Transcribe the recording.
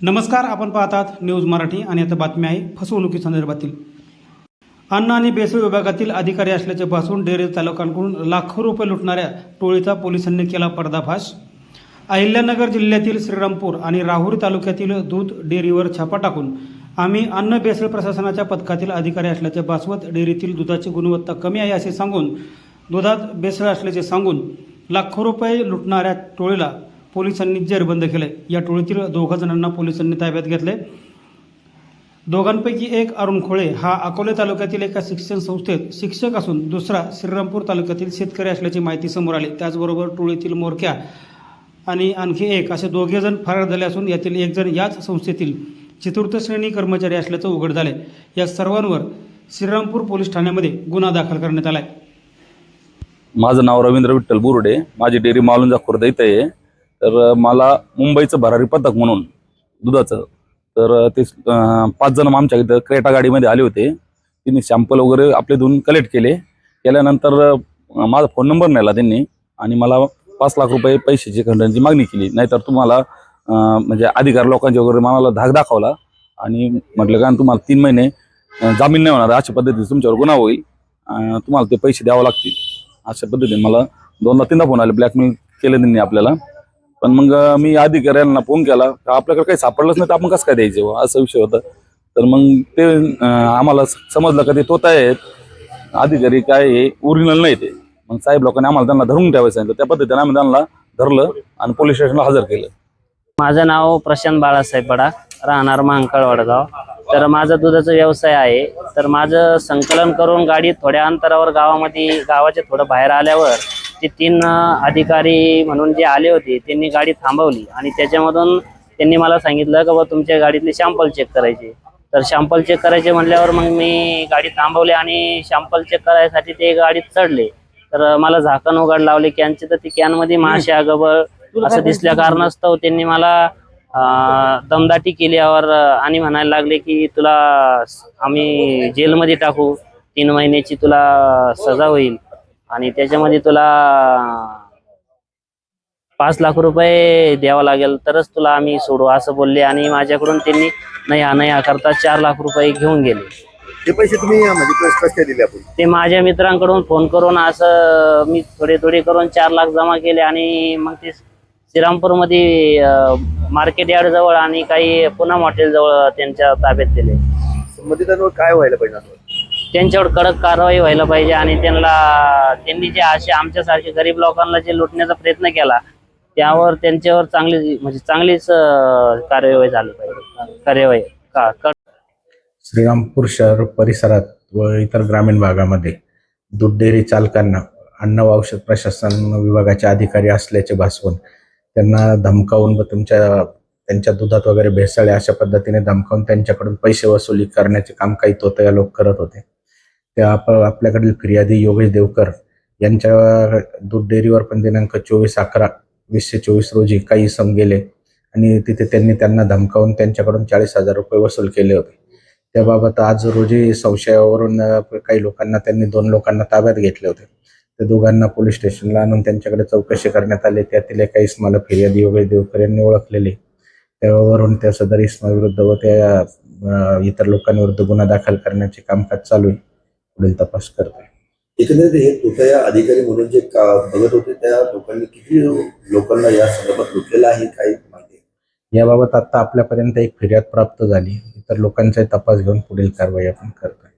नमस्कार आपण पाहतात न्यूज मराठी आणि आता बातमी आहे फसवणुकीसंदर्भातील अन्न आणि बेसळ विभागातील अधिकारी असल्याचे भासून डेअरी चालकांकडून लाखो रुपये लुटणाऱ्या टोळीचा पोलिसांनी केला पर्दाफाश. अहिल्यानगर जिल्ह्यातील श्रीरामपूर आणि राहुरी तालुक्यातील दूध डेअरीवर छापा टाकून आम्ही अन्न बेसळ प्रशासनाच्या पथकातील अधिकारी असल्याचे भासवत डेअरीतील दुधाची गुणवत्ता कमी आहे असे सांगून दुधात बेसळ असल्याचे सांगून लाखो रुपये लुटणाऱ्या टोळीला पोलिसांनी जेरबंद केले या टोळीतील दोघा जणांना पोलिसांनी ताब्यात घेतले दोघांपैकी एक अरुण खोळे हा अकोले तालुक्यातील एका शिक्षण संस्थेत शिक्षक असून दुसरा श्रीरामपूर तालुक्यातील शेतकरी असल्याची माहिती समोर आली. त्याचबरोबर टोळीतील मोरक्या आणि आणखी एक असे दोघेजण फरार झाले असून यातील एकजण याच संस्थेतील चतुर्थ श्रेणी कर्मचारी असल्याचं उघड झाले या सर्वांवर श्रीरामपूर पोलीस ठाण्यामध्ये गुन्हा दाखल करण्यात आला आहे माझं नाव रवींद्र विठ्ठल बुरुडे. माझी डेअरी मालुंजा खुर्द इथं आहे. तर मला मुंबईचं भरारी पथक म्हणून दुधाचं तर ते पाच जण आमच्या इथं क्रेटा गाडीमध्ये आले होते. त्यांनी सॅम्पल वगैरे आपले दोन कलेक्ट केले. केल्यानंतर माझा फोन नंबर नेला त्यांनी आणि मला पाच लाख रुपये पैशाची खंडणची मागणी केली. नाहीतर तुम्हाला म्हणजे अधिकार लोकांच्या वगैरे मला धाक दाखवला आणि म्हटलं कारण तुम्हाला तीन महिने जामीन नाही होणार. अशा पद्धतीने तुमच्यावर गुन्हा होईल. तुम्हाला ते पैसे द्यावं लागतील. अशा पद्धतीने मला दोनदा तीनदा फोन आले. ब्लॅकमेल केलं त्यांनी आपल्याला. पण मग मी अधिकाऱ्यांना फोन केला का आपल्याकडे काही सापडलंच नाही तर आपण कसं काय द्यायचे बुवा? असा विषय होता. तर मग ते आम्हाला समजलं का ते तोता आहेत. अधिकारी काय हे ओरिजिनल नाही ते. मग साहेब लोकांनी आम्हाला त्यांना धरून ठेवायचं सांगितलं. त्या पद्धतीने आम्ही त्यांना धरलं आणि पोलीस स्टेशनला हजर केलं. माझं नाव प्रशांत बाळासाहेब बडा राहणार महांकाळ वडगाव. तर माझा दुधाचा व्यवसाय आहे. तर माझं संकलन करून गाडी थोड्या अंतरावर गावामध्ये गावाच्या थोडं बाहेर आल्यावर ते तीन अधिकारी म्हणून जे आले होते त्यांनी गाडी थांबवली आणि त्याच्यामधून त्यांनी मला सांगितलं का बा तुमच्या गाडीतले शॅम्पल चेक करायचे. तर शॅम्पल चेक करायचे म्हटल्यावर मग मी गाडी थांबवली आणि शॅम्पल चेक करायसाठी ते गाडीत चढले. तर मला झाकण उघड लावले. कॅनचे तर ती कॅनमध्ये माश्या गबळ असं दिसल्या कारणास्तव त्यांनी मला दमदाटी केल्यावर आणि म्हणायला लागले की तुला आम्ही जेलमध्ये टाकू. तीन महिन्याची तुला सजा होईल. आणि त्याच्यामध्ये तुला पाच लाख रुपये द्यावा लागेल तरच तुला आम्ही सोडू असं बोलले. आणि माझ्याकडून त्यांनी नाही हा नाही हा करता चार लाख रुपये घेऊन गेले. ते पैसे तुम्ही म्हणजे कसे कसे दिले आपण? ते माझ्या मित्रांकडून फोन करून असं मी थोडे थोडे करून चार लाख जमा केले आणि मग ते श्रीरामपूरमध्ये मार्केट यार्ड जवळ आणि काही पूनम हॉटेल जवळ त्यांच्या ताब्यात दिले. संबंधितांवर काय व्हायला पाहिजे असं? त्यांच्यावर कडक कारवाई व्हायला पाहिजे आणि त्यांना त्यांनी जे असे आमच्यासारखे गरीब लोकांना जे लुटण्याचा प्रयत्न केला त्यावर त्यांच्यावर चांगली म्हणजे चांगलीच कार्यवाही झाली पाहिजे. कार्यवाही का क- श्रीरामपूर शहर परिसरात व इतर ग्रामीण भागामध्ये दूध डेअरी चालकांना अन्न व औषध प्रशासन विभागाचे अधिकारी असल्याचे भासवून त्यांना धमकावून व तुमच्या त्यांच्या दुधात वगैरे भेसळे अशा पद्धतीने धमकावून त्यांच्याकडून पैसे वसुली करण्याचे काम काही तोतया लोक करत होते. त्या आप आपल्याकडील फिर्यादी योगेश देवकर यांच्या दूध डेअरीवर पण दिनांक चोवीस अकरा वीसशे चोवीस रोजी काही सम गेले. आणि तिथे त्यांनी त्यांना धमकावून त्यांच्याकडून चाळीस हजार रुपये वसूल केले होते. त्याबाबत आज रोजी संशयावरून काही लोकांना त्यांनी दोन लोकांना ताब्यात घेतले होते. त्या दोघांना पोलीस स्टेशनला आणून त्यांच्याकडे चौकशी करण्यात आली. त्यातील एका इस्माला फिर्यादी योगेश देवकर यांनी ओळखलेली. त्यावरून त्या सदर इस्माविरुद्ध व त्या इतर लोकांविरुद्ध गुन्हा दाखल करण्याचे कामकाज चालू आहे. पुढील तपास करतोय. एकंदरीत हे तोतया अधिकारी म्हणून जे का बघत होते त्या लोकांनी किती लोकांना या संदर्भात लुटलेलं आहे काही माहिती आहे? याबाबत आता आपल्यापर्यंत एक फिर्याद प्राप्त झाली. इतर लोकांचाही तपास घेऊन पुढील कारवाई आपण करतोय.